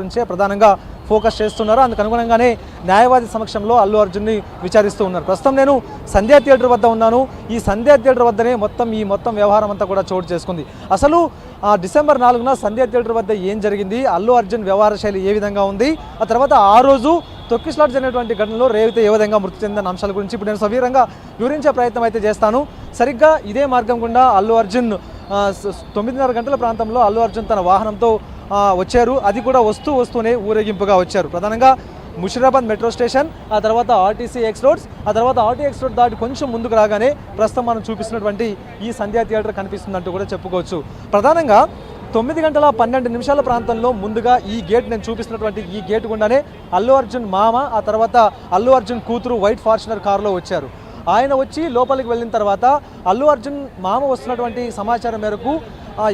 గురించే ప్రధానంగా ఫోకస్ చేస్తున్నారు. అందుకు అనుగుణంగానే న్యాయవాది సమక్షంలో అల్లు అర్జున్ని విచారిస్తూ ఉన్నారు. ప్రస్తుతం నేను సంధ్యా థియేటర్ వద్ద ఉన్నాను. ఈ సంధ్యా థియేటర్ వద్దనే మొత్తం ఈ మొత్తం వ్యవహారం అంతా కూడా చోటు చేసుకుంది. అసలు డిసెంబర్ నాలుగున సంధ్యా థియేటర్ వద్ద ఏం జరిగింది? అల్లు అర్జున్ వ్యవహార శైలి ఏ విధంగా ఉంది? ఆ తర్వాత ఆ రోజు తొక్కిస్లాట్ జరిగినటువంటి ఘటనలో రేవితే ఏ విధంగా మృతి చెందిన అంశాల గురించి ఇప్పుడు నేను సవీరంగా వివరించే ప్రయత్నం అయితే చేస్తాను. సరిగ్గా ఇదే మార్గం గుండా అల్లు అర్జున్ తొమ్మిదిన్నర గంటల ప్రాంతంలో అల్లు అర్జున్ తన వాహనంతో వచ్చారు. అది కూడా వస్తూ వస్తూనే ఊరేగింపుగా వచ్చారు. ప్రధానంగా ముషిరాబాద్ మెట్రో స్టేషన్ ఆ తర్వాత ఆర్టీసీ ఎక్స్ రోడ్స్ ఆ తర్వాత ఆర్టీ ఎక్స్ రోడ్ దాటి కొంచెం ముందుకు రాగానే ప్రస్తుతం మనం చూపిస్తున్నటువంటి ఈ సంధ్యా థియేటర్ కనిపిస్తుందంటూ కూడా చెప్పుకోవచ్చు. ప్రధానంగా తొమ్మిది గంటల పన్నెండు నిమిషాల ప్రాంతంలో ముందుగా ఈ గేట్ నేను చూపిస్తున్నటువంటి ఈ గేట్ గుండానే అల్లు అర్జున్ మామ ఆ తర్వాత అల్లు అర్జున్ కూతురు వైట్ ఫార్చునర్ కారులో వచ్చారు. ఆయన వచ్చి లోపలికి వెళ్ళిన తర్వాత అల్లు అర్జున్ మామ వస్తున్నటువంటి సమాచారం మేరకు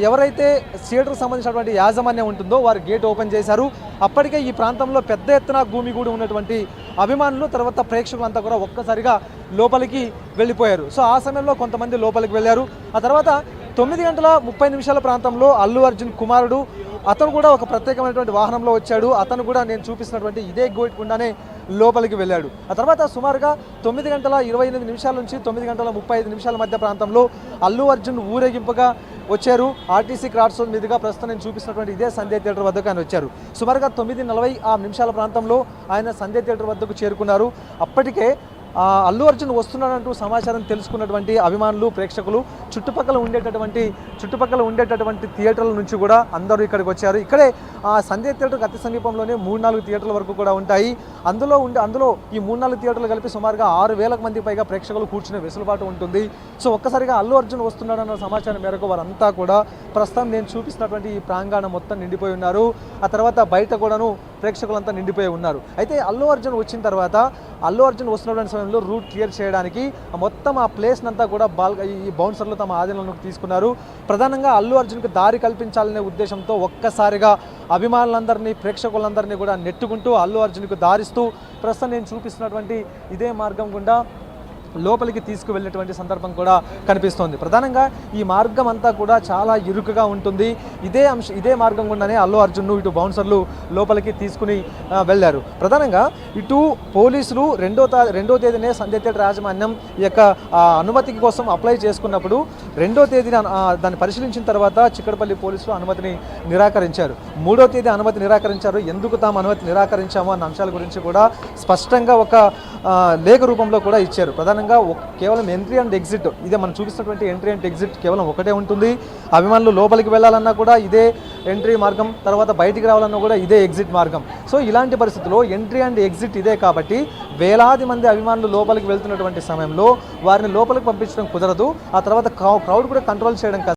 ఎవరైతే థియేటర్కి సంబంధించినటువంటి యాజమాన్యం ఉంటుందో వారు గేట్ ఓపెన్ చేశారు. అప్పటికే ఈ ప్రాంతంలో పెద్ద ఎత్తున భూమిగూడి ఉన్నటువంటి అభిమానులు తర్వాత ప్రేక్షకులంతా కూడా ఒక్కసారిగా లోపలికి వెళ్ళిపోయారు. సో ఆ సమయంలో కొంతమంది లోపలికి వెళ్ళారు. ఆ తర్వాత తొమ్మిది గంటల ముప్పై నిమిషాల ప్రాంతంలో అల్లు అర్జున్ కుమారుడు అతను కూడా ఒక ప్రత్యేకమైనటువంటి వాహనంలో వచ్చాడు. అతను కూడా నేను చూపిస్తున్నటువంటి ఇదే గోట్ గుండానే లోపలికి వెళ్ళాడు. ఆ తర్వాత సుమారుగా తొమ్మిది గంటల ఇరవై ఎనిమిది నిమిషాల నుంచి తొమ్మిది గంటల ముప్పై ఐదు నిమిషాల మధ్య ప్రాంతంలో అల్లు అర్జున్ ఊరేగింపుగా వచ్చారు. ఆర్టీసీ క్రాస్ రోడ్ మీదుగా ప్రస్తుతం నేను చూపిస్తున్నటువంటి ఇదే సంధ్య థియేటర్ వద్దకు ఆయన వచ్చారు. సుమారుగా తొమ్మిది నలభై ఆ నిమిషాల ప్రాంతంలో ఆయన సంధ్య థియేటర్ వద్దకు చేరుకున్నారు. అప్పటికే అల్లు అర్జున్ వస్తున్నాడంటూ సమాచారం తెలుసుకున్నటువంటి అభిమానులు ప్రేక్షకులు చుట్టుపక్కల ఉండేటటువంటి చుట్టుపక్కల ఉండేటటువంటి థియేటర్ల నుంచి కూడా అందరూ ఇక్కడికి వచ్చారు. ఇక్కడే ఆ సంధ్య థియేటర్కి అతి సమీపంలోనే మూడు నాలుగు థియేటర్ల వరకు కూడా ఉంటాయి. అందులో ఉండే అందులో ఈ మూడు నాలుగు థియేటర్లు కలిపి సుమారుగా ఆరు వేలకు మంది పైగా ప్రేక్షకులు కూర్చునే వెసులుబాటు ఉంటుంది. సో ఒక్కసారిగా అల్లు అర్జున్ వస్తున్నాడన్న సమాచారం మేరకు వారంతా కూడా ప్రస్తుతం నేను చూపిస్తున్నటువంటి ఈ ప్రాంగణం మొత్తం నిండిపోయి ఉన్నారు. ఆ తర్వాత బయట కూడాను ప్రేక్షకులంతా నిండిపోయి ఉన్నారు. అయితే అల్లు అర్జున్ వచ్చిన తర్వాత అల్లు అర్జున్ వస్తున్నటువంటి సమయంలో రూట్ క్లియర్ చేయడానికి మొత్తం ఆ ప్లేస్ని అంతా కూడా బాల్ ఈ బౌన్సర్లు తమ ఆధీనంలోకి తీసుకున్నారు. ప్రధానంగా అల్లు అర్జున్కి దారి కల్పించాలనే ఉద్దేశంతో ఒక్కసారిగా అభిమానులందరినీ ప్రేక్షకులందరినీ కూడా నెట్టుకుంటూ అల్లు అర్జున్కు దారిస్తూ ప్రస్తుతం నేను చూపిస్తున్నటువంటి ఇదే మార్గం గుండా లోపలికి తీసుకువెళ్ళేటువంటి సందర్భం కూడా కనిపిస్తోంది. ప్రధానంగా ఈ మార్గం అంతా కూడా చాలా ఇరుకుగా ఉంటుంది. ఇదే అంశ ఇదే మార్గం గుండానే అల్లు అర్జున్ను ఇటు బౌన్సర్లు లోపలికి తీసుకుని వెళ్ళారు. ప్రధానంగా ఇటు పోలీసులు రెండో తా రెండో తేదీనే సంధ్య థియేటర్ యాజమాన్యం ఈ యొక్క అనుమతి అనుమతికి కోసం అప్లై చేసుకున్నప్పుడు రెండో తేదీన దాన్ని పరిశీలించిన తర్వాత చిక్కడపల్లి పోలీసులు అనుమతిని నిరాకరించారు. మూడో తేదీ అనుమతి నిరాకరించారు. ఎందుకు తాము అనుమతి నిరాకరించాము అన్న అంశాల గురించి కూడా స్పష్టంగా ఒక లేఖ రూపంలో కూడా ఇచ్చారు. ప్రధానంగా కేవలం ఎంట్రీ అండ్ ఎగ్జిట్ ఇదే మనం చూపిస్తున్నటువంటి ఎంట్రీ అండ్ ఎగ్జిట్ కేవలం ఒకటే ఉంటుంది. అభిమానులు లోపలికి వెళ్ళాలన్నా కూడా ఇదే ఎంట్రీ మార్గం తర్వాత బయటికి రావాలన్నా కూడా ఇదే ఎగ్జిట్ మార్గం. సో ఇలాంటి పరిస్థితుల్లో ఎంట్రీ అండ్ ఎగ్జిట్ ఇదే కాబట్టి వేలాది మంది అభిమానులు లోపలికి వెళ్తున్నటువంటి సమయంలో వారిని లోపలికి పంపించడం కుదరదు. ఆ తర్వాత క్రౌడ్ కూడా కంట్రోల్ చేయడం